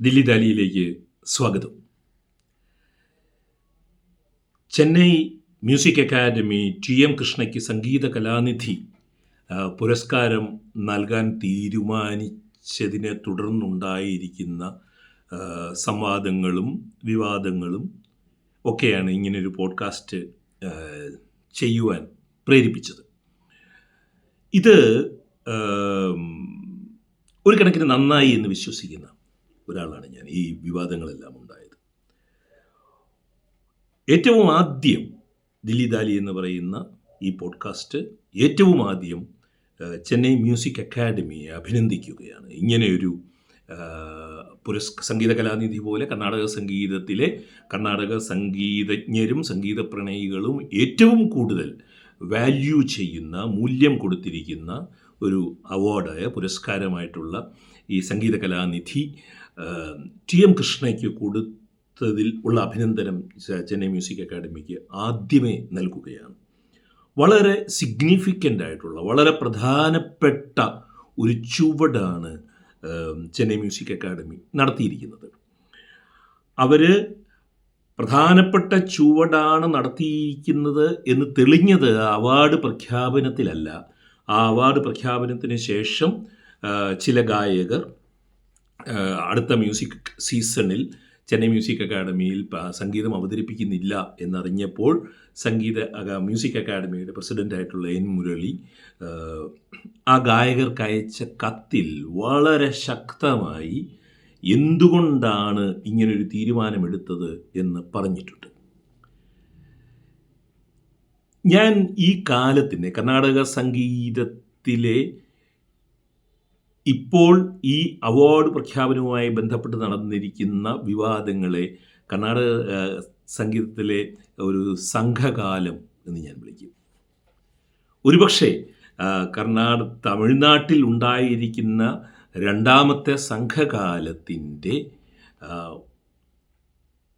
ദില്ലി ദാലിയിലേക്ക് സ്വാഗതം. Chennai music academy T M കൃഷ്ണയ്ക്ക് സംഗീത കലാനിധി പുരസ്കാരം നൽകാൻ തീരുമാനിച്ചതിനെ തുടർന്നുണ്ടായിരിക്കുന്ന സംവാദങ്ങളും വിവാദങ്ങളും ഒക്കെയാണ് ഇങ്ങനൊരു പോഡ്കാസ്റ്റ് ചെയ്യുവാൻ പ്രേരിപ്പിച്ചത്. ഇത് ഒരു കണക്കിന് നന്നായി എന്ന് വിശ്വസിക്കുന്ന ഒരാളാണ് ഞാൻ ഈ വിവാദങ്ങളെല്ലാം ഉണ്ടായത്. ഏറ്റവും ആദ്യം ദില്ലി ദാലി എന്ന് പറയുന്ന ഈ പോഡ്കാസ്റ്റ് ഏറ്റവും ആദ്യം ചെന്നൈ മ്യൂസിക് അക്കാഡമിയെ അഭിനന്ദിക്കുകയാണ്. ഇങ്ങനെയൊരു പുരസ് സംഗീത കലാനിധി പോലെ കർണാടക സംഗീതത്തിലെ കർണാടക സംഗീതജ്ഞരും സംഗീത പ്രണയികളും ഏറ്റവും കൂടുതൽ വാല്യൂ ചെയ്യുന്ന മൂല്യം കൊടുത്തിരിക്കുന്ന ഒരു അവാർഡായ പുരസ്കാരമായിട്ടുള്ള ഈ സംഗീത കലാനിധി ടി എം കൃഷ്ണയ്ക്ക് കൊടുത്തതിൽ ഉള്ള അഭിനന്ദനം ചെന്നൈ മ്യൂസിക് അക്കാഡമിക്ക് ആദ്യമേ നൽകുകയാണ്. വളരെ സിഗ്നിഫിക്കന്റ് ആയിട്ടുള്ള വളരെ പ്രധാനപ്പെട്ട ഒരു ചുവടാണ് ചെന്നൈ മ്യൂസിക് അക്കാഡമി നടത്തിയിരിക്കുന്നത്. അവർ പ്രധാനപ്പെട്ട ചുവടാണ് നടത്തിയിരിക്കുന്നത് എന്ന് തെളിഞ്ഞത് അവാർഡ് പ്രഖ്യാപനത്തിലല്ല. ആ അവാർഡ് പ്രഖ്യാപനത്തിന് ശേഷം ചില ഗായകർ അടുത്ത മ്യൂസിക് സീസണിൽ ചെന്നൈ മ്യൂസിക് അക്കാഡമിയിൽ സംഗീതം അവതരിപ്പിക്കുന്നില്ല എന്നറിഞ്ഞപ്പോൾ സംഗീത മ്യൂസിക് അക്കാഡമിയുടെ പ്രസിഡന്റായിട്ടുള്ള എൻ മുരളി ആ ഗായകർക്ക് അയച്ച കത്തിൽ വളരെ ശക്തമായി എന്തുകൊണ്ടാണ് ഇങ്ങനൊരു തീരുമാനമെടുത്തത് എന്ന് പറഞ്ഞിട്ടുണ്ട്. ഞാൻ ഈ കാലത്തിന്റെ കർണാടക സംഗീതത്തിലെ ഇപ്പോൾ ഈ അവാർഡ് പ്രഖ്യാപനവുമായി ബന്ധപ്പെട്ട് നടന്നിരിക്കുന്ന വിവാദങ്ങളെ കർണാടക സംഗീതത്തിലെ ഒരു സംഘകാലം എന്ന് ഞാൻ വിളിക്കും. ഒരുപക്ഷെ കർണാടക തമിഴ്നാട്ടിൽ ഉണ്ടായിരിക്കുന്ന രണ്ടാമത്തെ സംഘകാലത്തിന്റെ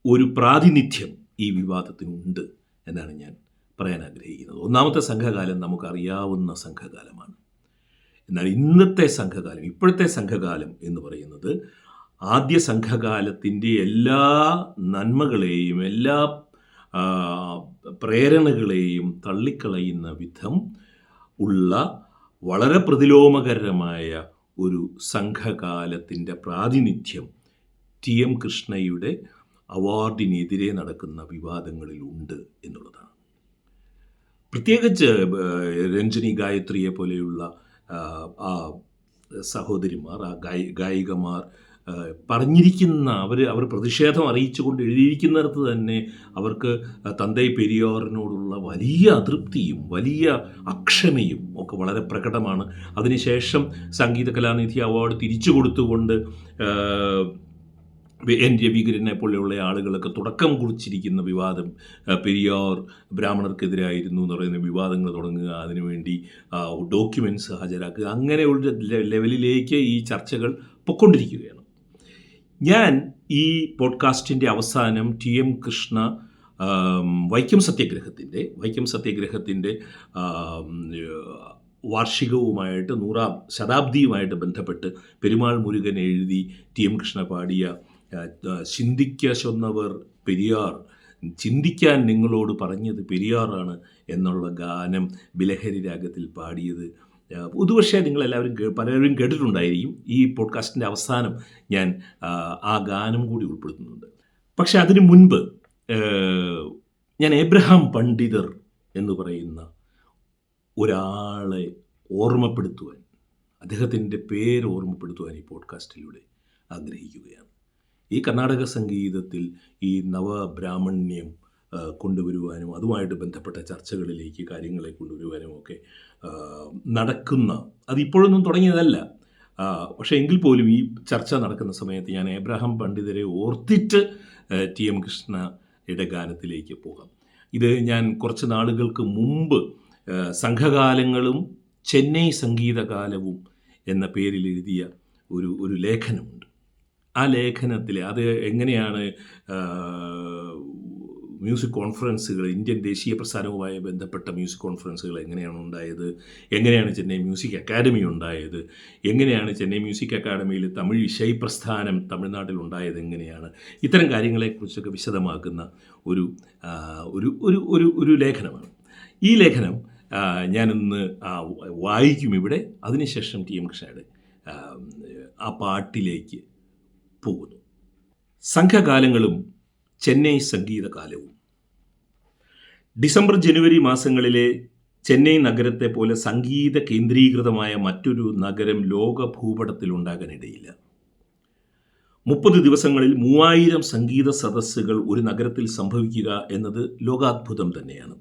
ഒരു പ്രാതിനിധ്യം ഈ വിവാദത്തിനുണ്ട് എന്നാണ് ഞാൻ പറയാൻ ആഗ്രഹിക്കുന്നത്. ഒന്നാമത്തെ സംഘകാലം നമുക്കറിയാവുന്ന സംഘകാലമാണ്. എന്നാൽ ഇന്നത്തെ സംഘകാലം ഇപ്പോഴത്തെ സംഘകാലം എന്ന് പറയുന്നത് ആദ്യ സംഘകാലത്തിന്റെ എല്ലാ നന്മകളെയും എല്ലാ പ്രേരണകളെയും തള്ളിക്കളയുന്ന വിധം ഉള്ള വളരെ പ്രതിലോമകരമായ ഒരു സംഘകാലത്തിന്റെ പ്രാതിനിധ്യം ടി എം കൃഷ്ണയുടെ അവാർഡിനെതിരെ നടക്കുന്ന വിവാദങ്ങളിലുണ്ട് എന്നുള്ളതാണ്. പ്രത്യേകിച്ച് രഞ്ജനി ഗായത്രിയെ പോലെയുള്ള ആ, സഹോദരിമാർ ആ ഗായി ഗായികമാർ പറഞ്ഞിരിക്കുന്ന അവർ അവർ പ്രതിഷേധം അറിയിച്ചുകൊണ്ട് എഴുതിയിരിക്കുന്നിടത്ത് തന്നെ അവർക്ക് തന്തൈ പെരിയാറിനോടുള്ള വലിയ അതൃപ്തിയും വലിയ അക്ഷമയും ഒക്കെ വളരെ പ്രകടമാണ്. അതിനുശേഷം സംഗീത കലാനിധി അവാർഡ് തിരിച്ചു കൊടുത്തുകൊണ്ട് എൻ. രവികരനെ പോലെയുള്ള ആളുകളൊക്കെ തുടക്കം കുറിച്ചിരിക്കുന്ന വിവാദം പെരിയാർ ബ്രാഹ്മണർക്കെതിരായിരുന്നു എന്ന് പറയുന്ന വിവാദങ്ങൾ തുടങ്ങുക അതിനുവേണ്ടി ഡോക്യുമെന്റ്സ് ഹാജരാക്കുക അങ്ങനെയുള്ള ലെ- ലെവലിലേക്ക് ഈ ചർച്ചകൾ പൊക്കൊണ്ടിരിക്കുകയാണ്. ഞാൻ ഈ പോഡ്കാസ്റ്റിന്റെ അവസാനം ടി എം കൃഷ്ണ വൈക്കം സത്യാഗ്രഹത്തിന്റെ വൈക്കം സത്യാഗ്രഹത്തിന്റെ വാർഷികവുമായിട്ട് നൂറാം ശതാബ്ദിയുമായിട്ട് ബന്ധപ്പെട്ട് പെരുമാൾ മുരുകൻ എഴുതി ടി എം കൃഷ്ണ പാടിയ ചിന്തിക്ക ചൊന്നവർ പെരിയാർ. ചിന്തിക്കാൻ നിങ്ങളോട് പറഞ്ഞത് പെരിയാറാണ് എന്നുള്ള ഗാനം ബിലഹരി രാഗത്തിൽ പാടിയത്. പുതുപക്ഷേ നിങ്ങളെല്ലാവരും പലരും കേട്ടിട്ടുണ്ടായിരിക്കും ഈ പോഡ്കാസ്റ്റിന്റെ അവസാനം ഞാൻ ആ, ആ ഗാനം കൂടി ഉൾപ്പെടുത്തുന്നുണ്ട്. പക്ഷെ അതിനു മുൻപ് ഞാൻ എബ്രഹാം പണ്ഡിതർ എന്ന് പറയുന്ന ഒരാളെ ഓർമ്മപ്പെടുത്തുവാൻ അദ്ദേഹത്തിന്റെ പേര് ഓർമ്മപ്പെടുത്തുവാൻ ഈ പോഡ്കാസ്റ്റിലൂടെ ആഗ്രഹിക്കുകയാണ്. ഈ കർണാടക സംഗീതത്തിൽ ഈ നവബ്രാഹ്മണ്യം കൊണ്ടുവരുവാനും അതുമായിട്ട് ബന്ധപ്പെട്ട ചർച്ചകളിലേക്ക് കാര്യങ്ങളെ കൊണ്ടുവരുവാനും ഒക്കെ നടക്കുന്ന നടക്കുന്ന അതിപ്പോഴൊന്നും തുടങ്ങിയതല്ല. പക്ഷേ എങ്കിൽ പോലും ഈ ചർച്ച നടക്കുന്ന സമയത്ത് ഞാൻ എബ്രഹാം പണ്ഡിതരെ ഓർത്തിട്ട് ടി എം കൃഷ്ണയുടെ ഗാനത്തിലേക്ക് പോകാം. ഇത് ഞാൻ കുറച്ച് നാളുകൾക്ക് മുമ്പ് സംഘകാലങ്ങളും ചെന്നൈ സംഗീതകാലവും എന്ന പേരിൽ എഴുതിയ ഒരു ഒരു ലേഖനമുണ്ട്. ആ ലേഖനത്തിൽ അത് എങ്ങനെയാണ് മ്യൂസിക് കോൺഫറൻസുകൾ ഇന്ത്യൻ ദേശീയ പ്രസ്ഥാനവുമായി ബന്ധപ്പെട്ട മ്യൂസിക് കോൺഫറൻസുകൾ എങ്ങനെയാണ് ഉണ്ടായത്? എങ്ങനെയാണ് ചെന്നൈ മ്യൂസിക് അക്കാദമി ഉണ്ടായത്? എങ്ങനെയാണ് ചെന്നൈ മ്യൂസിക് അക്കാദമിയിൽ തമിഴ് വിഷയ പ്രസ്ഥാനം തമിഴ്നാട്ടിൽ ഉണ്ടായത് എങ്ങനെയാണ്? ഇത്തരം കാര്യങ്ങളെക്കുറിച്ചൊക്കെ വിശദമാക്കുന്ന ഒരു ഒരു ഒരു ഒരു ഒരു ലേഖനമാണ്. ഈ ലേഖനം ഞാനിന്ന് വായിക്കും ഇവിടെ. അതിനുശേഷം ടി എം കൃഷ്ണയുടെ ആ പാട്ടിലേക്ക് പോകുന്നു. സംഘകാലങ്ങളും ചെന്നൈ സംഗീതകാലവും. ഡിസംബർ ജനുവരി മാസങ്ങളിലെ ചെന്നൈ നഗരത്തെ പോലെ സംഗീത കേന്ദ്രീകൃതമായ മറ്റൊരു നഗരം ലോക ഭൂപടത്തിൽ ഉണ്ടാകാനിടയില്ല. മുപ്പത് ദിവസങ്ങളിൽ മൂവായിരം സംഗീത സദസ്സുകൾ ഒരു നഗരത്തിൽ സംഭവിക്കുക എന്നത് ലോകാത്ഭുതം തന്നെയാണ്.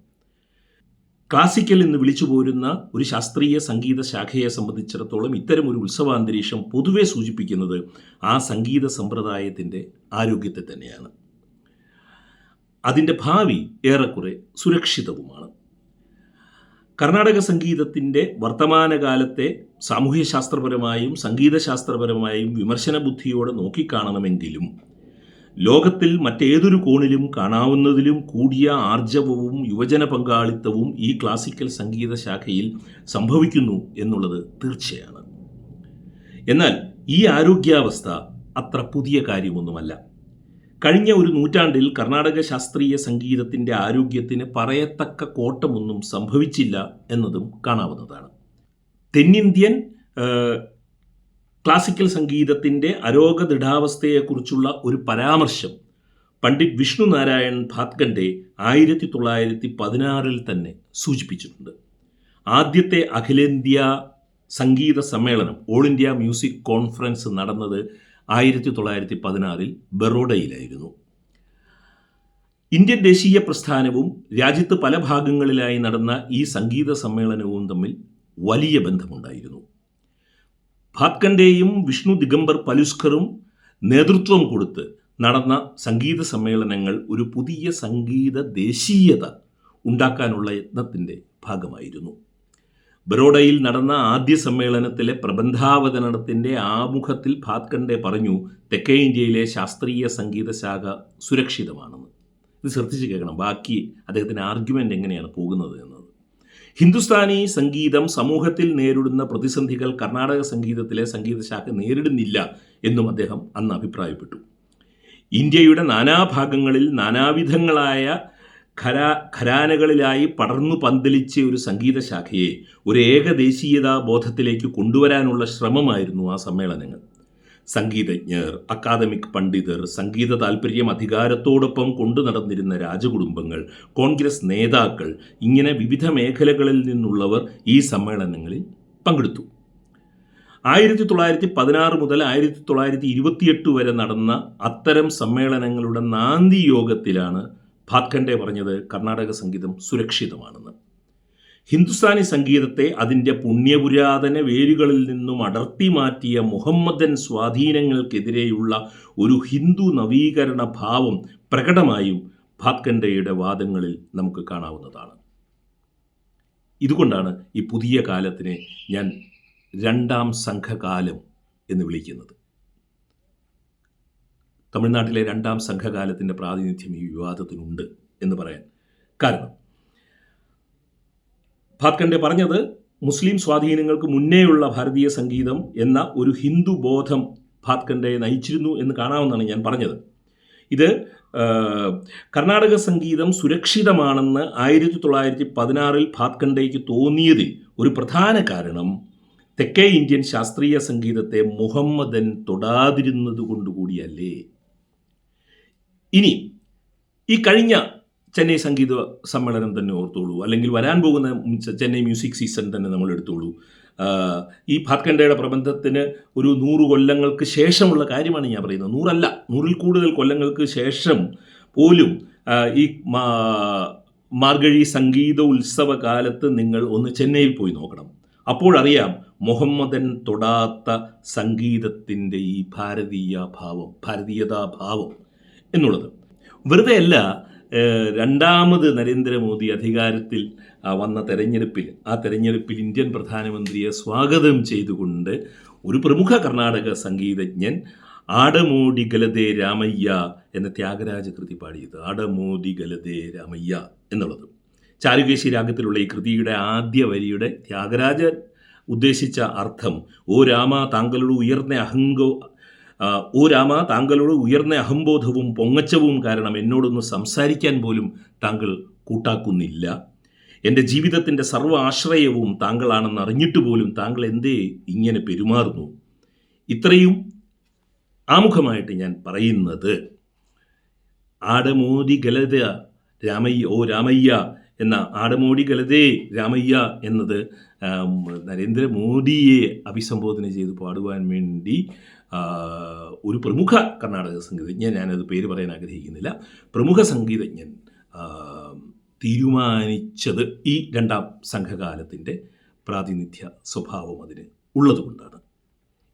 ക്ലാസിക്കൽ എന്ന് വിളിച്ചു പോരുന്ന ഒരു ശാസ്ത്രീയ സംഗീത ശാഖയെ സംബന്ധിച്ചിടത്തോളം ഇത്തരം ഒരു ഉത്സവാന്തരീക്ഷം പൊതുവെ സൂചിപ്പിക്കുന്നത് ആ സംഗീത സമ്പ്രദായത്തിന്റെ ആരോഗ്യത്തെ തന്നെയാണ്. അതിന്റെ ഭാവി ഏറെക്കുറെ സുരക്ഷിതവുമാണ്. കർണാടക സംഗീതത്തിന്റെ വർത്തമാനകാലത്തെ സാമൂഹ്യശാസ്ത്രപരമായും സംഗീതശാസ്ത്രപരമായും വിമർശന ബുദ്ധിയോടെ നോക്കിക്കാണണമെങ്കിലും ലോകത്തിൽ മറ്റേതൊരു കോണിലും കാണാവുന്നതിലും കൂടിയ ആർജവവും യുവജന പങ്കാളിത്തവും ഈ ക്ലാസിക്കൽ സംഗീത ശാഖയിൽ സംഭവിക്കുന്നു എന്നുള്ളത് തീർച്ചയാണ്. എന്നാൽ ഈ ആരോഗ്യാവസ്ഥ അത്ര പുതിയ കാര്യമൊന്നുമല്ല. കഴിഞ്ഞ ഒരു നൂറ്റാണ്ടിൽ കർണാടക ശാസ്ത്രീയ സംഗീതത്തിന്റെ ആരോഗ്യത്തിന് പറയത്തക്ക കോട്ടമൊന്നും സംഭവിച്ചില്ല എന്നതും കാണാവുന്നതാണ്. തെന്നിന്ത്യൻ ക്ലാസിക്കൽ സംഗീതത്തിന്റെ അരോഗദൃഢാവസ്ഥയെക്കുറിച്ചുള്ള ഒരു പരാമർശം പണ്ഡിറ്റ് വിഷ്ണു നാരായൺ ഭാത്കന്റെ ആയിരത്തി തൊള്ളായിരത്തി പതിനാറിൽ തന്നെ സൂചിപ്പിച്ചിട്ടുണ്ട്. ആദ്യത്തെ അഖിലേന്ത്യാ സംഗീത സമ്മേളനം ഓൾ ഇന്ത്യ മ്യൂസിക് കോൺഫറൻസ് നടന്നത് ആയിരത്തി തൊള്ളായിരത്തി പതിനാറിൽ ബറോഡയിലായിരുന്നു. ഇന്ത്യൻ ദേശീയ പ്രസ്ഥാനവും രാജ്യത്ത് പല ഭാഗങ്ങളിലായി നടന്ന ഈ സംഗീത സമ്മേളനവും തമ്മിൽ വലിയ ബന്ധമുണ്ടായിരുന്നു. ഭാത്കണ്ഡെയും വിഷ്ണു ദിഗംബർ പലുസ്കറും നേതൃത്വം കൊടുത്ത് നടന്ന സംഗീത സമ്മേളനങ്ങൾ ഒരു പുതിയ സംഗീത ദേശീയത ഉണ്ടാക്കാനുള്ള യത്നത്തിന്റെ ഭാഗമായിരുന്നു. ബറോഡയിൽ നടന്ന ആദ്യ സമ്മേളനത്തിലെ പ്രബന്ധാവതരണത്തിന്റെ ആമുഖത്തിൽ ഭാത്കണ്ഡെ പറഞ്ഞു തെക്കേ ഇന്ത്യയിലെ ശാസ്ത്രീയ സംഗീത ശാഖ സുരക്ഷിതമാണെന്ന്. ഇത് ശ്രദ്ധിച്ച് കേൾക്കണം. ബാക്കി അദ്ദേഹത്തിന്റെ ആർഗ്യുമെന്റ് എങ്ങനെയാണ് പോകുന്നത് എന്നത് ഹിന്ദുസ്ഥാനി സംഗീതം സമൂഹത്തിൽ നേരിടുന്ന പ്രതിസന്ധികൾ കർണാടക സംഗീതത്തിലെ സംഗീതശാഖ നേരിടുന്നില്ല എന്നും അദ്ദേഹം അന്ന് അഭിപ്രായപ്പെട്ടു. ഇന്ത്യയുടെ നാനാഭാഗങ്ങളിൽ നാനാവിധങ്ങളായ ഖരാ ഖരാനകളിലായി പടർന്നു പന്തലിച്ച ഒരു സംഗീതശാഖയെ ഒരു ഏകദേശീയതാ ബോധത്തിലേക്ക് കൊണ്ടുവരാനുള്ള ശ്രമമായിരുന്നു ആ സമ്മേളനങ്ങൾ. സംഗീതജ്ഞർ അക്കാദമിക് പണ്ഡിതർ സംഗീത താല്പര്യം അധികാരത്തോടൊപ്പം കൊണ്ടു നടന്നിരുന്ന രാജകുടുംബങ്ങൾ കോൺഗ്രസ് നേതാക്കൾ ഇങ്ങനെ വിവിധ മേഖലകളിൽ നിന്നുള്ളവർ ഈ സമ്മേളനങ്ങളിൽ പങ്കെടുത്തു. ആയിരത്തി തൊള്ളായിരത്തി പതിനാറ് മുതൽ ആയിരത്തി തൊള്ളായിരത്തി ഇരുപത്തിയെട്ട് വരെ നടന്ന അത്തരം സമ്മേളനങ്ങളുടെ നാന്തി യോഗത്തിലാണ് ഭാത്ഖണ്ഡെ പറഞ്ഞത് കർണാടക സംഗീതം സുരക്ഷിതമാണെന്ന്. ഹിന്ദുസ്ഥാനി സംഗീതത്തെ അതിന്റെ പുണ്യപുരാതന വേരുകളിൽ നിന്നും അടർത്തി മാറ്റിയ മുഹമ്മദൻ സ്വാധീനങ്ങൾക്കെതിരെയുള്ള ഒരു ഹിന്ദു നവീകരണ ഭാവം പ്രകടമായും ഭാത്കണ്ഡയുടെ വാദങ്ങളിൽ നമുക്ക് കാണാവുന്നതാണ്. ഇതുകൊണ്ടാണ് ഈ പുതിയ കാലത്തിനെ ഞാൻ രണ്ടാം സംഘകാലം എന്ന് വിളിക്കുന്നത്. തമിഴ്നാട്ടിലെ രണ്ടാം സംഘകാലത്തിന്റെ പ്രാതിനിധ്യം ഈ വിവാദത്തിനുണ്ട് എന്ന് പറയാൻ കാരണം ഭാത്കണ്ഡെ പറഞ്ഞത് മുസ്ലിം സ്വാധീനങ്ങൾക്ക് മുന്നേയുള്ള ഭാരതീയ സംഗീതം എന്ന ഒരു ഹിന്ദു ബോധം ഭാത്കണ്ഡയെ നയിച്ചിരുന്നു എന്ന് കാണാമെന്നാണ് ഞാൻ പറഞ്ഞത്. ഇത് കർണാടക സംഗീതം സുരക്ഷിതമാണെന്ന് ആയിരത്തി തൊള്ളായിരത്തി പതിനാറിൽ ഭാത്കണ്ഡയ്ക്ക് തോന്നിയതിൽ ഒരു പ്രധാന കാരണം തെക്കേ ഇന്ത്യൻ ശാസ്ത്രീയ സംഗീതത്തെ മുഹമ്മദൻ തൊടാതിരുന്നത് കൊണ്ടുകൂടിയല്ലേ. ഇനി ഈ കഴിഞ്ഞ ചെന്നൈ സംഗീത സമ്മേളനം തന്നെ ഓർത്തോളൂ. അല്ലെങ്കിൽ വരാൻ പോകുന്ന ചെന്നൈ മ്യൂസിക് സീസൺ തന്നെ നമ്മൾ എടുത്തോളൂ. ഈ ഭാത്കണ്ഡയുടെ പ്രബന്ധത്തിന് ഒരു നൂറ് കൊല്ലങ്ങൾക്ക് ശേഷമുള്ള കാര്യമാണ് ഞാൻ പറയുന്നത്. നൂറല്ല നൂറിൽ കൂടുതൽ കൊല്ലങ്ങൾക്ക് ശേഷം പോലും ഈ മാർഗഴി സംഗീത ഉത്സവ കാലത്ത് നിങ്ങൾ ഒന്ന് ചെന്നൈയിൽ പോയി നോക്കണം. അപ്പോഴറിയാം മുഹമ്മദൻ തൊടാത്ത സംഗീതത്തിന്റെ ഈ ഭാരതീയ ഭാവം ഭാരതീയതാഭാവം എന്നുള്ളത്. വെറുതെ അല്ല ഏഹ്, രണ്ടാമത് നരേന്ദ്രമോദി അധികാരത്തിൽ വന്ന തെരഞ്ഞെടുപ്പിൽ ആ തെരഞ്ഞെടുപ്പിൽ ഇന്ത്യൻ പ്രധാനമന്ത്രിയെ സ്വാഗതം ചെയ്തുകൊണ്ട് ഒരു പ്രമുഖ കർണാടക സംഗീതജ്ഞൻ ആടമോടി ഗലതേ രാമയ്യ എന്ന ത്യാഗരാജ കൃതി പാടിയത്. ആടമോടി ഗലതേ രാമയ്യ എന്നുള്ളത്. ചാരുകേശി രാഗത്തിലുള്ള ഈ കൃതിയുടെ ആദ്യ വരിയുടെ ത്യാഗരാജൻ ഉദ്ദേശിച്ച അർത്ഥം ഓ രാമ താങ്കളുടെ ഉയർന്ന അഹങ്കോ ഓ രാമ താങ്കളുടെ ഉയർന്ന അഹംബോധവും പൊങ്ങച്ചവും കാരണം എന്നോടൊന്ന് സംസാരിക്കാൻ പോലും താങ്കൾ കൂട്ടാക്കുന്നില്ല. എന്റെ ജീവിതത്തിന്റെ സർവ ആശ്രയവും താങ്കളാണെന്ന് അറിഞ്ഞിട്ട് പോലും താങ്കൾ എന്തേ ഇങ്ങനെ പെരുമാറുന്നു? ഇത്രയും ആമുഖമായിട്ട് ഞാൻ പറയുന്നത്. ആടമോടി ഗലത രാമയ്യ ഓ രാമയ്യ എന്ന ആടമോടി ഗലതേ രാമയ്യ എന്നത് നരേന്ദ്രമോദിയെ അഭിസംബോധന ചെയ്ത് പാടുവാൻ വേണ്ടി ഒരു പ്രമുഖ കർണാടക സംഗീതജ്ഞൻ ഞാനത് പേര് പറയാൻ ആഗ്രഹിക്കുന്നില്ല. പ്രമുഖ സംഗീതജ്ഞൻ തീരുമാനിച്ചത് ഈ രണ്ടാം സംഘകാലത്തിന്റെ പ്രാതിനിധ്യ സ്വഭാവം അതിന് ഉള്ളതുകൊണ്ടാണ്.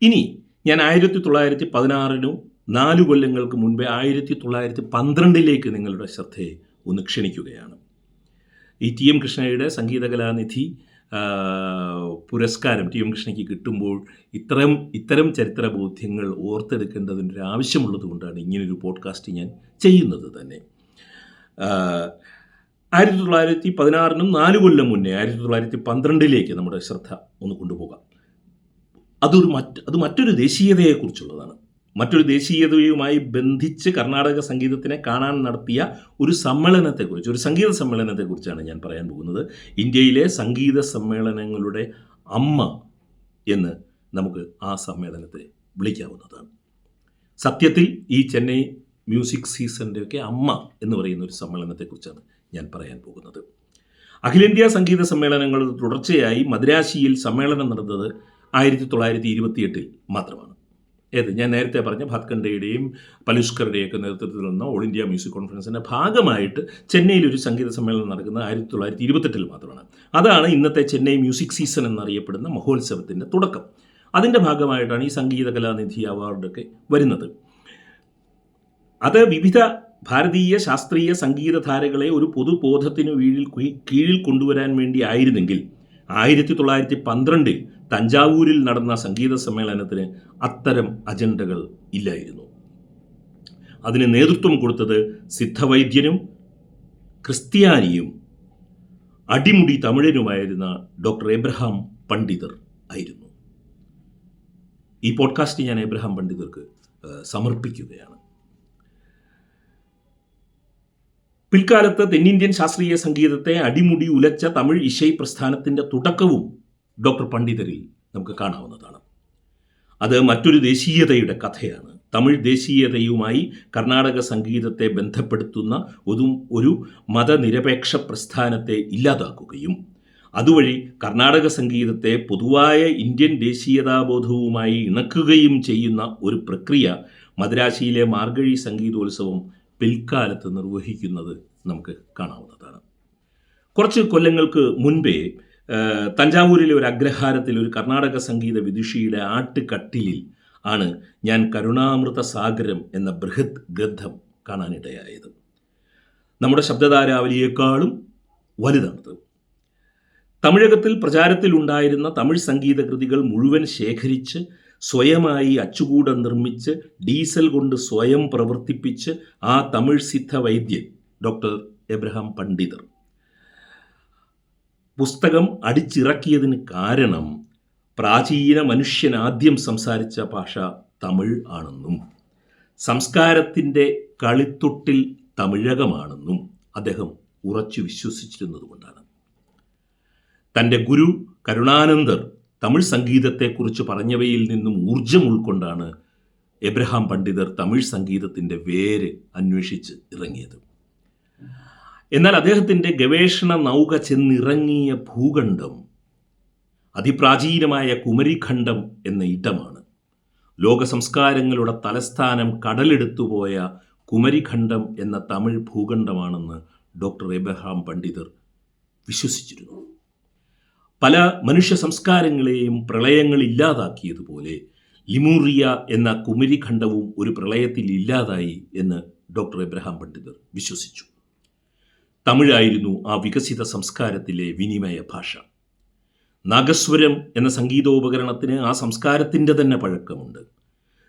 ഇനി ഞാൻ ആയിരത്തി തൊള്ളായിരത്തി പതിനാറിനും നാല് കൊല്ലങ്ങൾക്ക് മുൻപേ ആയിരത്തി തൊള്ളായിരത്തി പന്ത്രണ്ടിലേക്ക് നിങ്ങളുടെ ശ്രദ്ധയെ ഒന്ന് ക്ഷണിക്കുകയാണ്. ഈ ടി എം കൃഷ്ണയുടെ സംഗീതകലാനിധി പുരസ്കാരം ടി എം കൃഷ്ണയ്ക്ക് കിട്ടുമ്പോൾ ഇത്തരം ഇത്തരം ചരിത്ര ബോധ്യങ്ങൾ ഓർത്തെടുക്കേണ്ടതിന്റെ ഒരു ആവശ്യമുള്ളത് കൊണ്ടാണ് ഇങ്ങനൊരു പോഡ്കാസ്റ്റ് ഞാൻ ചെയ്യുന്നത് തന്നെ. ആയിരത്തി തൊള്ളായിരത്തി പതിനാറിനും നാല് കൊല്ലം മുന്നേ ആയിരത്തി തൊള്ളായിരത്തി പന്ത്രണ്ടിലേക്ക് നമ്മുടെ ശ്രദ്ധ ഒന്ന് കൊണ്ടുപോകാം. അതൊരു മറ്റ് അത് മറ്റൊരു ദേശീയതയെക്കുറിച്ചുള്ളതാണ്. മറ്റൊരു ദേശീയതയുമായി ബന്ധിച്ച് കർണാടക സംഗീതത്തിനെ കാണാൻ നടത്തിയ ഒരു സമ്മേളനത്തെക്കുറിച്ച് ഒരു സംഗീത സമ്മേളനത്തെക്കുറിച്ചാണ് ഞാൻ പറയാൻ പോകുന്നത്. ഇന്ത്യയിലെ സംഗീത സമ്മേളനങ്ങളുടെ അമ്മ എന്ന് നമുക്ക് ആ സമ്മേളനത്തെ വിളിക്കാവുന്നതാണ്. സത്യത്തിൽ ഈ ചെന്നൈ മ്യൂസിക് സീസണിന്റെയൊക്കെ അമ്മ എന്ന് പറയുന്ന ഒരു സമ്മേളനത്തെക്കുറിച്ചാണ് ഞാൻ പറയാൻ പോകുന്നത്. അഖിലേന്ത്യാ സംഗീത സമ്മേളനങ്ങളുടെ തുടർച്ചയായി മദ്രാശിയിൽ സമ്മേളനം നടന്നത് ആയിരത്തി തൊള്ളായിരത്തി ഇരുപത്തിയെട്ടിൽ മാത്രമാണ്. ഏത്? ഞാൻ നേരത്തെ പറഞ്ഞ ഭാത്ഖണ്ഡയുടെയും പലുഷ്കറുടെയൊക്കെ നേതൃത്വത്തിൽ നിന്ന ഓൾ ഇന്ത്യ മ്യൂസിക് കോൺഫറൻസിന്റെ ഭാഗമായിട്ട് ചെന്നൈയിൽ ഒരു സംഗീത സമ്മേളനം നടക്കുന്നത് ആയിരത്തി തൊള്ളായിരത്തി ഇരുപത്തെട്ടിൽ മാത്രമാണ്. അതാണ് ഇന്നത്തെ ചെന്നൈ മ്യൂസിക് സീസൺ എന്നറിയപ്പെടുന്ന മഹോത്സവത്തിന്റെ തുടക്കം. അതിന്റെ ഭാഗമായിട്ടാണ് ഈ സംഗീത കലാനിധി അവാർഡൊക്കെ വരുന്നത്. അത് വിവിധ ഭാരതീയ ശാസ്ത്രീയ സംഗീതധാരകളെ ഒരു പൊതുബോധത്തിനു കീഴിൽ കീഴിൽ കൊണ്ടുവരാൻ വേണ്ടി ആയിരുന്നെങ്കിൽ ആയിരത്തി തൊള്ളായിരത്തി പന്ത്രണ്ടിൽ തഞ്ചാവൂരിൽ നടന്ന സംഗീത സമ്മേളനത്തിന് അത്തരം അജണ്ടകൾ ഇല്ലായിരുന്നു. അതിന് നേതൃത്വം കൊടുത്തത് സിദ്ധവൈദ്യനും ക്രിസ്ത്യാനിയും. അടിമുടി തമിഴനുമായിരുന്ന ഡോക്ടർ എബ്രഹാം പണ്ഡിതർ ആയിരുന്നു. ഈ പോഡ്കാസ്റ്റ് ഞാൻ എബ്രഹാം പണ്ഡിതർക്ക് സമർപ്പിക്കുകയാണ്. പിൽക്കാലത്ത് തെന്നിന്ത്യൻ ശാസ്ത്രീയ സംഗീതത്തെ അടിമുടി ഉലച്ച തമിഴ് ഇശൈ പ്രസ്ഥാനത്തിന്റെ തുടക്കവും ഡോക്ടർ പണ്ഡിതരിൽ നമുക്ക് കാണാവുന്നതാണ്. അത് മറ്റൊരു ദേശീയതയുടെ കഥയാണ്. തമിഴ് ദേശീയതയുമായി കർണാടക സംഗീതത്തെ ബന്ധപ്പെടുത്തുന്ന ഒരു ഒരു മതനിരപേക്ഷ പ്രസ്ഥാനത്തെ ഇല്ലാതാക്കുകയും അതുവഴി കർണാടക സംഗീതത്തെ പൊതുവായ ഇന്ത്യൻ ദേശീയതാബോധവുമായി ഇണക്കുകയും ചെയ്യുന്ന ഒരു പ്രക്രിയ മദ്രാശിയിലെ മാർഗഴി സംഗീതോത്സവം പിൽക്കാലത്ത് നിർവഹിക്കുന്നത് നമുക്ക് കാണാവുന്നതാണ്. കുറച്ച് കൊല്ലങ്ങൾക്ക് മുൻപേ തഞ്ചാവൂരിലെ ഒരു അഗ്രഹാരത്തിൽ ഒരു കർണാടക സംഗീത വിദുഷിയുടെ ആട്ടുകട്ടിലിൽ ആണ് ഞാൻ കരുണാമൃത സാഗരം എന്ന ബൃഹത് ഗ്രന്ഥം കാണാനിടയായത്. നമ്മുടെ ശബ്ദധാരാവലിയേക്കാളും വലുതാണത്. തമിഴകത്തിൽ പ്രചാരത്തിലുണ്ടായിരുന്ന തമിഴ് സംഗീത കൃതികൾ മുഴുവൻ ശേഖരിച്ച് സ്വയമായി അച്ചുകൂടം നിർമ്മിച്ച് ഡീസൽ കൊണ്ട് സ്വയം പ്രവർത്തിപ്പിച്ച് ആ തമിഴ് സിദ്ധ വൈദ്യൻ ഡോക്ടർ എബ്രഹാം പണ്ഡിതർ പുസ്തകം അടിച്ചിറക്കിയതിന് കാരണം പ്രാചീന മനുഷ്യനാദ്യം സംസാരിച്ച ഭാഷ തമിഴ് ആണെന്നും സംസ്കാരത്തിന്റെ കളിത്തൊട്ടിൽ തമിഴകമാണെന്നും അദ്ദേഹം ഉറച്ചു വിശ്വസിച്ചിരുന്നതുകൊണ്ടാണ് തന്റെ ഗുരു കരുണാനന്ദർ തമിഴ് സംഗീതത്തെക്കുറിച്ച് പറഞ്ഞവയിൽ നിന്നും ഊർജം ഉൾക്കൊണ്ടാണ് എബ്രഹാം പണ്ഡിതർ തമിഴ് സംഗീതത്തിന്റെ വേര് അന്വേഷിച്ച് ഇറങ്ങിയത്. എന്നാൽ അദ്ദേഹത്തിന്റെ ഗവേഷണ നൗക ചെന്നിറങ്ങിയ ഭൂഖണ്ഡം അതിപ്രാചീനമായ കുമരിഖണ്ഡം എന്ന ഇടമാണ്. ലോക സംസ്കാരങ്ങളുടെ തലസ്ഥാനം കടലെടുത്തുപോയ കുമരിഖണ്ഡം എന്ന തമിഴ് ഭൂഖണ്ഡമാണെന്ന് ഡോക്ടർ എബ്രഹാം പണ്ഡിതർ വിശ്വസിച്ചിരുന്നു. പല മനുഷ്യ സംസ്കാരങ്ങളെയും പ്രളയങ്ങൾ ഇല്ലാതാക്കിയതുപോലെ ലിമൂറിയ എന്ന കുമരിഖണ്ഡവും ഒരു പ്രളയത്തിൽ ഇല്ലാതായി എന്ന് ഡോക്ടർ എബ്രഹാം പണ്ഡിതർ വിശ്വസിച്ചു. തമിഴായിരുന്നു ആ വികസിത സംസ്കാരത്തിലെ വിനിമയ ഭാഷ. നാഗസ്വരം എന്ന സംഗീതോപകരണത്തിന് ആ സംസ്കാരത്തിന്റെ തന്നെ പഴക്കമുണ്ട്.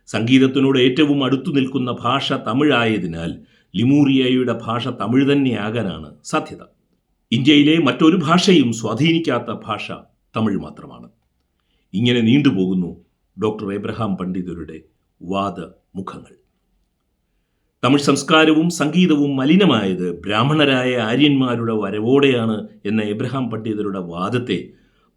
സംഗീതത്തിനോട് ഏറ്റവും അടുത്തു നിൽക്കുന്ന ഭാഷ തമിഴായതിനാൽ ലിമൂറിയയുടെ ഭാഷ തമിഴ് തന്നെയാകാനാണ് സാധ്യത. ഇന്ത്യയിലെ മറ്റൊരു ഭാഷയും സ്വാധീനിക്കാത്ത ഭാഷ തമിഴ് മാത്രമാണ്. ഇങ്ങനെ നീണ്ടുപോകുന്നു ഡോക്ടർ എബ്രഹാം പണ്ഡിതരുടെ വാദമുഖങ്ങൾ. തമിഴ് സംസ്കാരവും സംഗീതവും മലിനമായത് ബ്രാഹ്മണരായ ആര്യന്മാരുടെ വരവോടെയാണ് എന്ന എബ്രഹാം പണ്ഡിതരുടെ വാദത്തെ.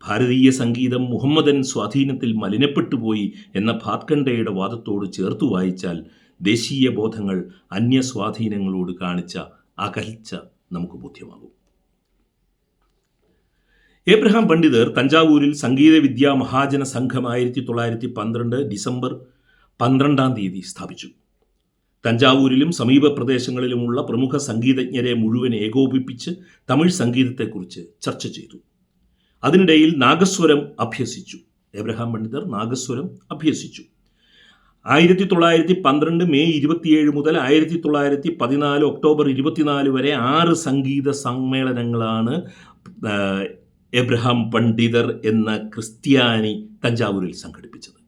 ഭാരതീയ സംഗീതം മുഹമ്മദൻ സ്വാധീനത്തിൽ മലിനപ്പെട്ടുപോയി എന്ന ഭാത്കണ്ഡയുടെ വാദത്തോട് ചേർത്തു വായിച്ചാൽ ദേശീയ ബോധങ്ങൾ അന്യ സ്വാധീനങ്ങളോട് കാണിച്ച അകൽച്ച നമുക്ക് ബോധ്യമാകും. ഏബ്രഹാം പണ്ഡിതർ തഞ്ചാവൂരിൽ സംഗീത വിദ്യാ മഹാജന സംഘം ആയിരത്തി തൊള്ളായിരത്തി പന്ത്രണ്ട് ഡിസംബർ പന്ത്രണ്ടാം തീയതി സ്ഥാപിച്ചു. തഞ്ചാവൂരിലും സമീപ പ്രദേശങ്ങളിലുമുള്ള പ്രമുഖ സംഗീതജ്ഞരെ മുഴുവൻ ഏകോപിപ്പിച്ച് തമിഴ് സംഗീതത്തെക്കുറിച്ച് ചർച്ച ചെയ്തു. അതിനിടയിൽ നാഗസ്വരം അഭ്യസിച്ചു. എബ്രഹാം പണ്ഡിതർ നാഗസ്വരം അഭ്യസിച്ചു. ആയിരത്തി തൊള്ളായിരത്തി പന്ത്രണ്ട് മെയ് ഇരുപത്തിയേഴ് മുതൽ ആയിരത്തി തൊള്ളായിരത്തി പതിനാല് ഒക്ടോബർ ഇരുപത്തിനാല് വരെ ആറ് സംഗീത സമ്മേളനങ്ങളാണ് എബ്രഹാം പണ്ഡിതർ എന്ന ക്രിസ്ത്യാനി തഞ്ചാവൂരിൽ സംഘടിപ്പിച്ചത്.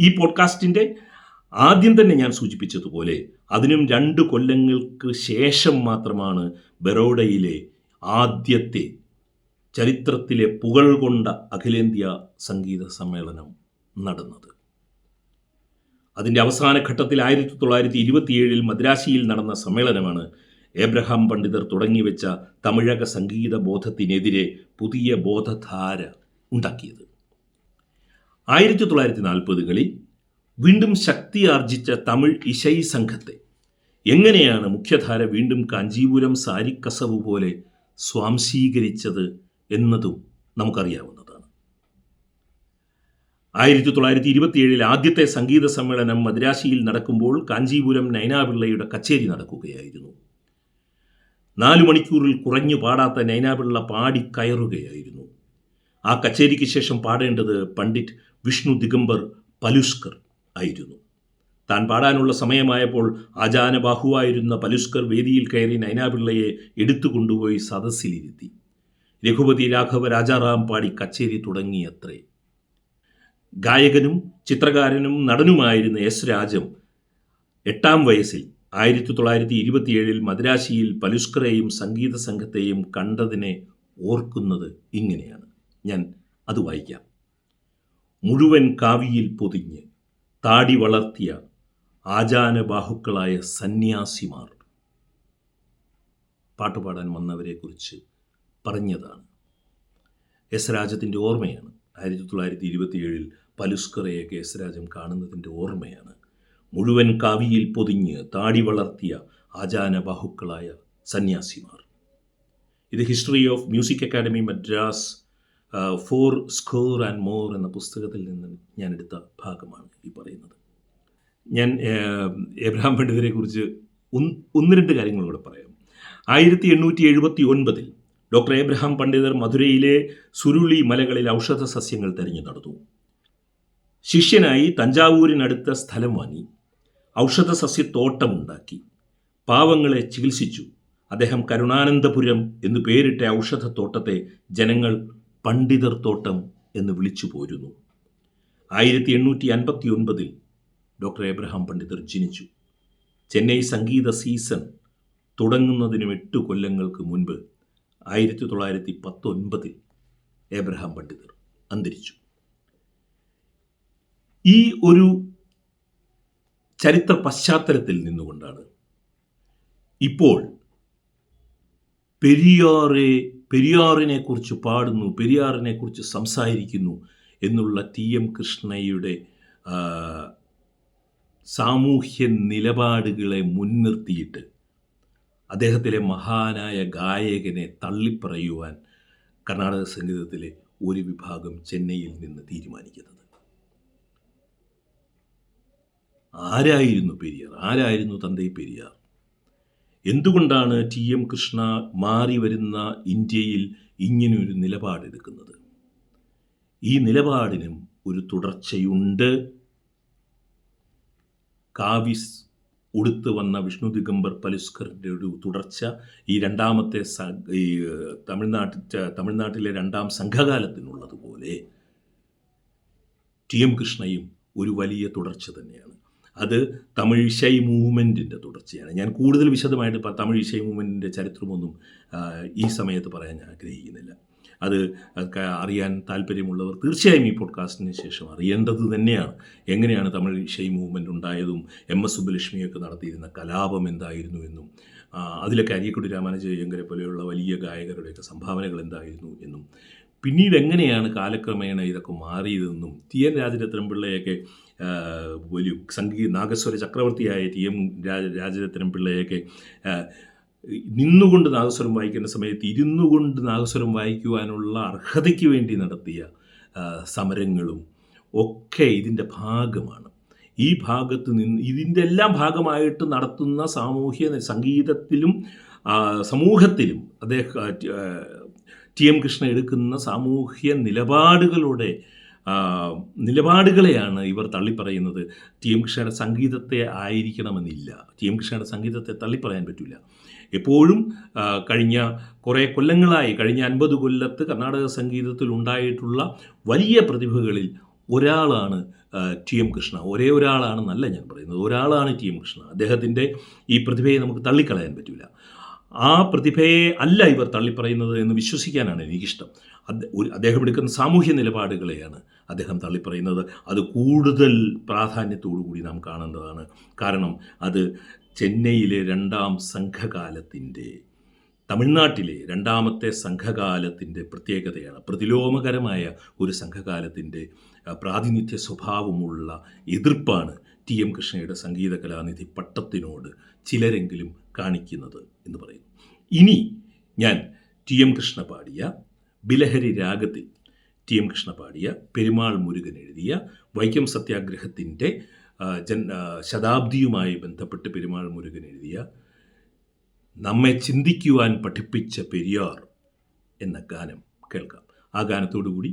ഈ പോഡ്കാസ്റ്റിന്റെ ആദ്യം തന്നെ ഞാൻ സൂചിപ്പിച്ചതുപോലെ അതിനും രണ്ട് കൊല്ലങ്ങൾക്ക് ശേഷം മാത്രമാണ് ബറോഡയിലെ ആദ്യത്തെ ചരിത്രത്തിലെ പുകൾ കൊണ്ട അഖിലേന്ത്യാ സംഗീത സമ്മേളനം നടന്നത്. അതിന്റെ അവസാന ഘട്ടത്തിൽ ആയിരത്തി തൊള്ളായിരത്തി ഇരുപത്തിയേഴിൽ മദ്രാശിയിൽ നടന്ന സമ്മേളനമാണ് ഏബ്രഹാം പണ്ഡിതർ തുടങ്ങിവെച്ച തമിഴക സംഗീത ബോധത്തിനെതിരെ പുതിയ ബോധധാര ഉണ്ടാക്കിയത്. ആയിരത്തി തൊള്ളായിരത്തി നാൽപ്പതുകളിൽ വീണ്ടും ശക്തി ആർജിച്ച തമിഴ് ഇശൈ സംഘത്തെ. എങ്ങനെയാണ് മുഖ്യധാര വീണ്ടും കാഞ്ചീപുരം സാരിക്കസവ് പോലെ സ്വാംശീകരിച്ചത് എന്നതും നമുക്കറിയാവുന്നതാണ്. ആയിരത്തി തൊള്ളായിരത്തി ഇരുപത്തിയേഴിൽ ആദ്യത്തെ സംഗീത സമ്മേളനം മദ്രാശിയിൽ നടക്കുമ്പോൾ കാഞ്ചീപുരം നൈനാപിള്ളയുടെ കച്ചേരി നടക്കുകയായിരുന്നു. നാലു മണിക്കൂറിൽ കുറഞ്ഞു പാടാത്ത നൈനാപിള്ള പാടി കയറുകയായിരുന്നു. ആ കച്ചേരിക്ക് ശേഷം പാടേണ്ടത് പണ്ഡിറ്റ് വിഷ്ണു ദിഗംബർ പലുഷ്കർ. ആയിരുന്നു. താൻ പാടാനുള്ള സമയമായപ്പോൾ ആചാനബാഹുവായിരുന്ന പലുഷ്കർ വേദിയിൽ കയറി നൈനാപിള്ളയെ എടുത്തുകൊണ്ടുപോയി സദസ്സിലിരുത്തി. രഘുപതി രാഘവ രാജാറാം പാടി കച്ചേരി തുടങ്ങിയത്രേ. ഗായകനും ചിത്രകാരനും നടനുമായിരുന്ന എസ് രാജം എട്ടാം വയസ്സിൽ ആയിരത്തി തൊള്ളായിരത്തി ഇരുപത്തിയേഴിൽ മദ്രാശിയിൽ പലുഷ്കറേയും സംഗീത സംഘത്തെയും കണ്ടതിനെ ഓർക്കുന്നത് ഇങ്ങനെയാണ്. ഞാൻ അത് വായിക്കാം. മുഴുവൻ കാവിയിൽ പൊതിഞ്ഞ് താടി വളർത്തിയ ആചാനബാഹുക്കളായ സന്യാസിമാർ. പാട്ടുപാടാൻ വന്നവരെക്കുറിച്ച് പറഞ്ഞതാണ്. എസ് രാജത്തിന്റെ ഓർമ്മയാണ്. ആയിരത്തി തൊള്ളായിരത്തി ഇരുപത്തിയേഴിൽ പലുസ്കറയൊക്കെ എസ് രാജം കാണുന്നതിന്റെ ഓർമ്മയാണ്. മുഴുവൻ കാവിയിൽ പൊതിഞ്ഞ് താടി വളർത്തിയ ആചാനബാഹുക്കളായ സന്യാസിമാർ. ഇത് history of music academy Madras four score and more എന്ന പുസ്തകത്തിൽ നിന്ന് ഞാൻ എടുത്ത ഭാഗമാണ് ഈ പറയുന്നത്. ഞാൻ എബ്രഹാം പണ്ഡിതരെ കുറിച്ച് ഒന്ന് രണ്ട് കാര്യങ്ങൾ പറയാം. ആയിരത്തി എണ്ണൂറ്റി എഴുപത്തി ഒൻപതിൽ ഡോക്ടർ എബ്രഹാം പണ്ഡിതർ മധുരയിലെ സുരുളി മലകളിൽ ഔഷധ സസ്യങ്ങൾ തെരഞ്ഞു നടന്നു. ശിഷ്യനായി തഞ്ചാവൂരിനടുത്ത സ്ഥലം വാങ്ങി. ഔഷധ സസ്യത്തോട്ടമുണ്ടാക്കി. പാവങ്ങളെ ചികിത്സിച്ചു. അദ്ദേഹം കരുണാനന്ദപുരം എന്നു പേരിട്ട ഔഷധത്തോട്ടത്തെ ജനങ്ങൾ പണ്ഡിതർ തോട്ടം എന്ന് വിളിച്ചു പോരുന്നു. ആയിരത്തി എണ്ണൂറ്റി അൻപത്തി ഒൻപതിൽ ഡോക്ടർ എബ്രഹാം പണ്ഡിതർ ജനിച്ചു. ചെന്നൈ സംഗീത സീസൺ തുടങ്ങുന്നതിനും എട്ട് കൊല്ലങ്ങൾക്ക് മുൻപ് ആയിരത്തി തൊള്ളായിരത്തി പത്തൊൻപതിൽ എബ്രഹാം പണ്ഡിതർ അന്തരിച്ചു. ഈ ഒരു ചരിത്ര പശ്ചാത്തലത്തിൽ നിന്നുകൊണ്ടാണ് ഇപ്പോൾ പെരിയാറെ പെരിയാറിനെ കുറിച്ച് പാടുന്നു പെരിയാറിനെ കുറിച്ച് സംസാരിക്കുന്നു എന്നുള്ള ടി എം കൃഷ്ണയുടെ സാമൂഹ്യ നിലപാടുകളെ മുൻനിർത്തിയിട്ട് അദ്ദേഹത്തിലെ മഹാനായ ഗായകനെ തള്ളിപ്പറയുവാൻ കർണാടക സംഗീതത്തിലെ ഒരു വിഭാഗം ചെന്നൈയിൽ നിന്ന് തീരുമാനിക്കുന്നത്. ആരായിരുന്നു പെരിയാർ? ആരായിരുന്നു തന്തൈ പെരിയാർ? എന്തുകൊണ്ടാണ് ടി എം കൃഷ്ണ മാറി വരുന്ന ഇന്ത്യയിൽ ഇങ്ങനെയൊരു നിലപാടെടുക്കുന്നത് ഈ നിലപാടിനും ഒരു തുടർച്ചയുണ്ട്. കാവിസ് ഉടുത്ത് വന്ന വിഷ്ണു ദിഗംബർ പലുസ്കറിന്റെ ഒരു തുടർച്ച ഈ രണ്ടാമത്തെ ഈ തമിഴ്നാട്ടിൽ തമിഴ്നാട്ടിലെ രണ്ടാം സംഘകാലത്തിനുള്ളതുപോലെ ടി എം കൃഷ്ണയും ഒരു വലിയ തുടർച്ച തന്നെയാണ്. അത് തമിഴ് ഇഷൈ മൂവ്മെന്റിന്റെ തുടർച്ചയാണ്. ഞാൻ കൂടുതൽ വിശദമായിട്ട് ഇപ്പം തമിഴ് ഇഷൈ മൂവ്മെന്റിന്റെ ചരിത്രമൊന്നും ഈ സമയത്ത് പറയാൻ ഞാൻ ആഗ്രഹിക്കുന്നില്ല. അത് അറിയാൻ താല്പര്യമുള്ളവർ തീർച്ചയായും ഈ പോഡ്കാസ്റ്റിന് ശേഷം അറിയേണ്ടത് തന്നെയാണ്. എങ്ങനെയാണ് തമിഴ് ഇഷൈ മൂവ്മെന്റ് ഉണ്ടായതും എം എസ് സുബ്ബലക്ഷ്മിയൊക്കെ നടത്തിയിരുന്ന കലാപം എന്തായിരുന്നു എന്നും അതിലൊക്കെ അരിയക്കുടി രാമാനുജയങ്കരെ പോലെയുള്ള വലിയ ഗായകരുടെയൊക്കെ സംഭാവനകൾ എന്തായിരുന്നു എന്നും പിന്നീട് എങ്ങനെയാണ് കാലക്രമേണ ഇതൊക്കെ മാറിയതെന്നും ടി എൻ രാജരത്നം പിള്ളയൊക്കെ വലിയ സംഗീ നാഗസ്വര ചക്രവർത്തിയായ ടി എം രാജ രാജരത്നം പിള്ളയൊക്കെ നിന്നുകൊണ്ട് നാഗസ്വരം വായിക്കുന്ന സമയത്ത് ഇരുന്നു കൊണ്ട് നാഗസ്വരം വായിക്കുവാനുള്ള അർഹതയ്ക്ക് വേണ്ടി നടത്തിയ സമരങ്ങളും ഒക്കെ ഇതിന്റെ ഭാഗമാണ്. ഈ ഭാഗത്ത് നിന്ന് ഇതിന്റെ എല്ലാം ഭാഗമായിട്ട് നടത്തുന്ന സാമൂഹ്യ സംഗീതത്തിലും സമൂഹത്തിലും അദ്ദേഹം ടി- എം കൃഷ്ണ എടുക്കുന്ന സാമൂഹ്യ നിലപാടുകളുടെ നിലപാടുകളെയാണ് ഇവർ തള്ളിപ്പറയുന്നത്. ടി എം കൃഷ്ണയുടെ സംഗീതത്തെ ആയിരിക്കണമെന്നില്ല. ടി എം കൃഷ്ണയുടെ സംഗീതത്തെ തള്ളിപ്പറയാൻ പറ്റില്ല എപ്പോഴും കഴിഞ്ഞ കുറേ കൊല്ലങ്ങളായി കഴിഞ്ഞ അൻപത് കൊല്ലത്ത് കർണാടക സംഗീതത്തിൽ ഉണ്ടായിട്ടുള്ള വലിയ പ്രതിഭകളിൽ ഒരാളാണ് ടി എം കൃഷ്ണ. ഒരേ ഒരാളാണെന്നല്ല ഞാൻ പറയുന്നത്. ഒരാളാണ് ടി എം കൃഷ്ണ. അദ്ദേഹത്തിന്റെ ഈ പ്രതിഭയെ നമുക്ക് തള്ളിക്കളയാൻ പറ്റില്ല ആ പ്രതിഭയെ അല്ല ഇവർ തള്ളിപ്പറയുന്നത് എന്ന് വിശ്വസിക്കാനാണ് എനിക്കിഷ്ടം. അദ്ദേഹം എടുക്കുന്ന സാമൂഹ്യ നിലപാടുകളെയാണ് അദ്ദേഹം തള്ളിപ്പറയുന്നത്. അത് കൂടുതൽ പ്രാധാന്യത്തോടുകൂടി നാം കാണേണ്ടതാണ്. കാരണം അത് ചെന്നൈയിലെ രണ്ടാം സംഘകാലത്തിന്റെ തമിഴ്നാട്ടിലെ രണ്ടാമത്തെ സംഘകാലത്തിന്റെ പ്രത്യേകതയാണ്. പ്രതിലോമകരമായ ഒരു സംഘകാലത്തിന്റെ പ്രാതിനിധ്യ സ്വഭാവമുള്ള എതിർപ്പാണ് ടി എം കൃഷ്ണയുടെ സംഗീത കലാനിധി പട്ടത്തിനോട് ചിലരെങ്കിലും കാണിക്കുന്നത് എന്ന് പറയുന്നു. ഇനി ഞാൻ ടി എം കൃഷ്ണ പാടിയ ബിലഹരി രാഗത്തിൽ ടി എം കൃഷ്ണ പാടിയ പെരുമാൾ മുരുകൻ എഴുതിയ വൈക്കം സത്യാഗ്രഹത്തിന്റെ ജൻ ശതാബ്ദിയുമായി ബന്ധപ്പെട്ട് പെരുമാൾ മുരുകൻ എഴുതിയ നമ്മെ ചിന്തിക്കുവാൻ പഠിപ്പിച്ച പെരിയാർ എന്ന ഗാനം കേൾക്കാം. ആ ഗാനത്തോടുകൂടി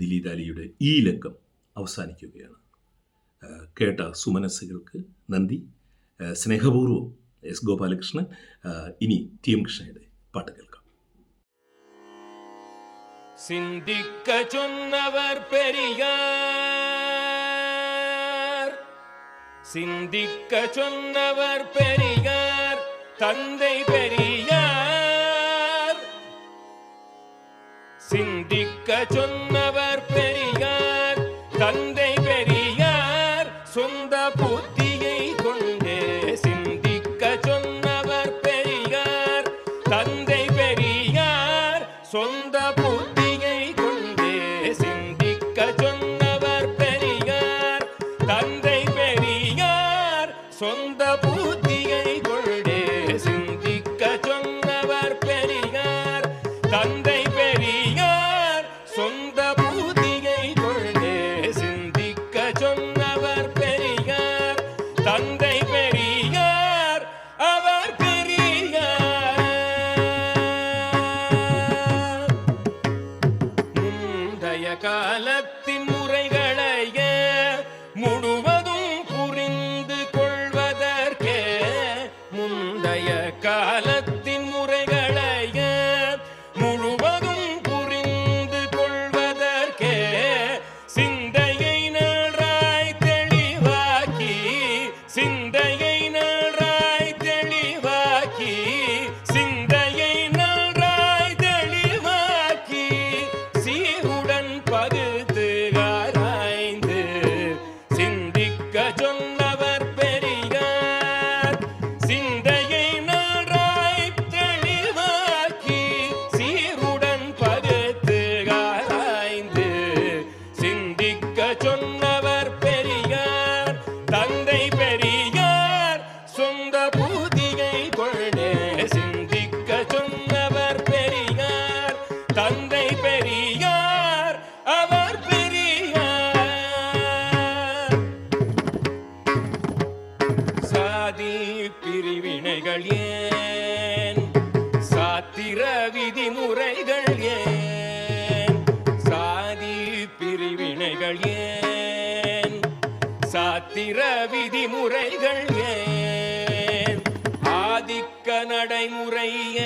ദിലീപ് അലിയുടെ ഈ ലക്കം അവസാനിക്കുകയാണ്. കേട്ട സുമനസ്സുകൾക്ക് നന്ദി. സ്നേഹപൂർവം എസ് ഗോപാലകൃഷ്ണൻ ഇനി ടി എം കൃഷ്ണയുടെ പാട്ട് കേൾക്കാം. சிந்திக்க சொன்னவர் பெரியார். சிந்திக்க சொன்னவர் பெரியார் தந்தை பெரியார். சிந்திக்க சொன்னவர் நடைமுறைய